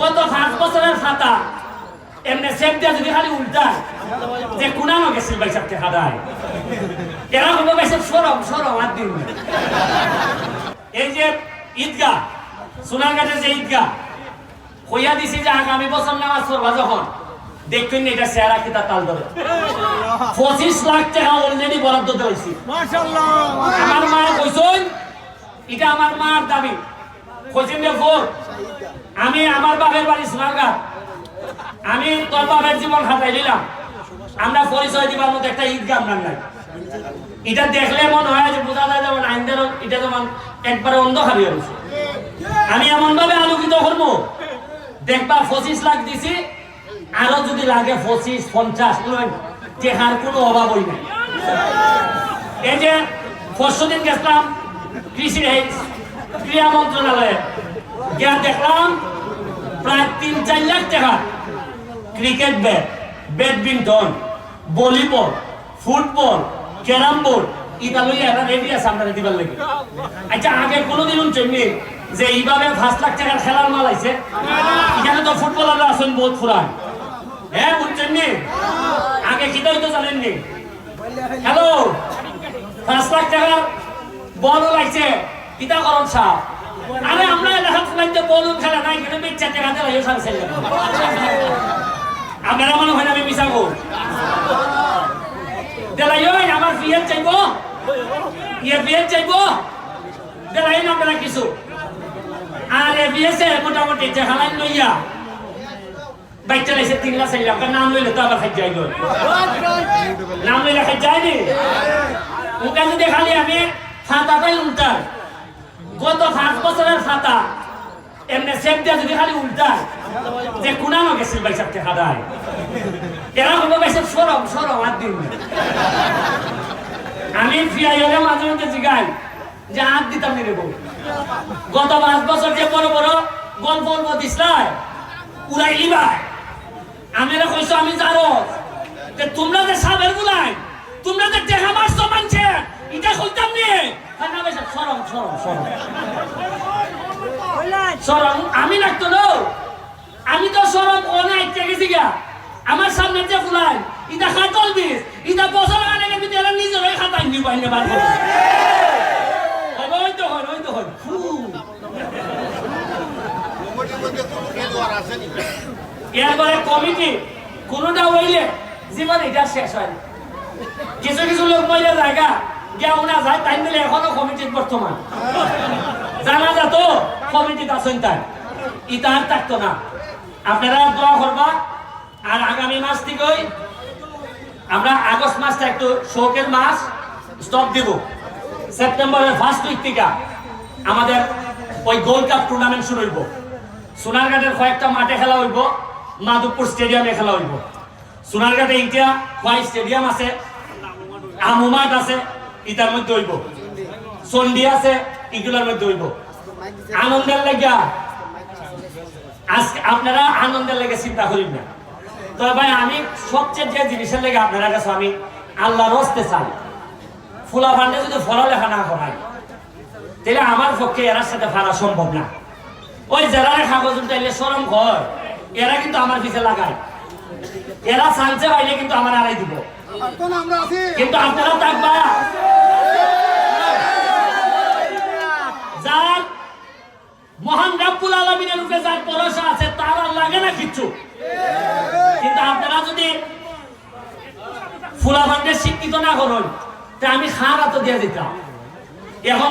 গত পাঁচ বছরের খাতা। এমনি সেফ দিয়ে যদি খালি উল্টায় যে কুনানো গেছিল সাথে খাদায় এরা হলো ভাই সাহেব সরম সরম আর দিন। এই যে ঈদগাহ সোনারঘাটের যে ঈদগাহ কইয়া দিছি যে আগামী বছর নামাজ পড়বা যখন দেখবেন এটা চেহারা কিতা তাল ধরে। পঁচিশ লাখ টাকা অলরেডি বরাদ্দ দিয়েছি আমার মা কইছেন এটা আমার মার দাবি। যে ফোর আমি আমার বাপের বাড়ি সোনারঘাট আমি তোর বাপের জীবন হাতাই দিলাম আমরা পরিচয় দিবার মতো একটা ঈদগাহ আমরা নাই। এটা দেখলে মনে হয় যে বোঝা যায় যেমন আইনদের এটা যেমন একবারে অন্ধকার হয়ে গেছে। আমি এমন ভাবে আলোকিত করব দেখবা পঁচিশ লাখ দিছি, আরও যদি লাগে পঁচিশ, পঞ্চাশ টেহার কোনো অভাবই নাই। এই যে পরশু দিন গেছিলাম কৃষি ক্রীড়া মন্ত্রণালয়ে। গিয়া দেখলাম প্রায় তিন, চার লাখ টাকা। Cricket bat, badminton, volleyball, football, carrom board ইটা লইয়া একটা রেডি আছে আপনারা দিবার লাগে। আচ্ছা আগে কোনোদিন চলনি যে এইভাবে পাঁচ লাখ টাকার খেলার মাল আছে এখানে তো বহুত ফুরান হ্যাঁ বুঝছেন নি আগে কিটাই তো জানেননি? হ্যালো? পাঁচ লাখ টাকার লাগছে কিতা করন সাহ আরে আমরা এলাকার ফুলাইতে বল খেলা, নাই কিন্তু বেচ্চা টাকা দিয়ে লাগে সার ছেলে। আপনারা মনে হয় আমি মিশাবো দেলাই ওই, আমার বিয়ে চাইব? ইয়ে বিয়ে চাইব? দেলাই না আপনারা কিছু? আর এ বিয়েছে মোটামুটি যে হালাই লইয়া। বাইকটা লাইছে তিন লাখ চাইলাম কারণ নাম লইলে তো আবার খাই যাই গো নাম লইলে খাই যায়নি? ওটা যদি খালি আমি খাতা পাই উল্টায় গত পাঁচ বছরের খাতা, এমনি দিয়ে যদি খালি উল্টায়, যে কুনানো গেছিল সাথে খাদায় এরা হলো ভাই সাহেব সরম সরম আর দিন। আমি ফিয়াইলে মাঝে মধ্যে জিগাই, যে হাত দিতাম নি রেবো গত পাঁচ বছর যে বড় বড় গল্প গল্প দিসলাই উড়াই লিবাই আমি কইছো, আমি জানো যে তোমরা যে সাবের গুলাই সরম আমি লাগতো না। আমি তো সরম ওনে আইতে গেছি গা। আমার সামনে যে ফুলাই ইটা খাতল বিষ ইটা বছর আগে আমি তেরা নিজের খাতাই নি বাইনে বার করে। হয় ওই তো হয় ওই তো হয় ফু। এরপরে কমিটি কোনোটা হইলে জীবন এটা শেষ হয় কিছু কিছু লোক মহিলা জায়গা গিয়া না যায়, তাই মিলে এখনও কমিটির বর্তমান জানা যা তো কমিটিতে আছেন তাই। ইটা আর থাকতো না। আপনারা দোয়া করবা, আর আগামী মাস থেকেই আমরা আগস্ট মাসটা একটু শোকের মাস স্টপ দিব। সেপ্টেম্বরের ফার্স্ট উইক থেকে আমাদের ওই গোল্ড কাপ টুর্নামেন্ট শুরু হইব। সোনারঘাটের কয়েকটা মাঠে খেলা হইব, মাধবপুর স্টেডিয়ামে খেলা হইব। সোনারঘাটে ইটা কয় স্টেডিয়াম আছে আমু মাঠ আছে ইটার মধ্যে হইব। চন্ডি আছে এগুলোর মধ্যে হইব। আনন্দের লেগা আজকে আপনারা আনন্দের লেগে চিন্তা করিন না। তবে ভাই আমি সবচেয়ে যে জিনিসের লেগে আপনারা কাছে আমি আল্লাহর রস্তে চাই। ফুলা ফান্ডে যদি পড়ালেখা না করাই তাহলে আমার পক্ষে এরার সাথে ফারা সম্ভব না। ওই যারা কাগজ উঠাইলে সরম ঘর এরা কিন্তু আমার পিছে লাগায়। এরা সানসে পাইলে কিন্তু আমার আড়াই দিব। কিন্তু আপনারা থাকবা। যার পরশা আছে, তার আর লাগে না কিচ্ছু। কিন্তু আপনারা যদি ফুলা ফান্ডে শিক্ষিত না করুন, তা আমি খারাপ দিয়ে দিতাম। এখন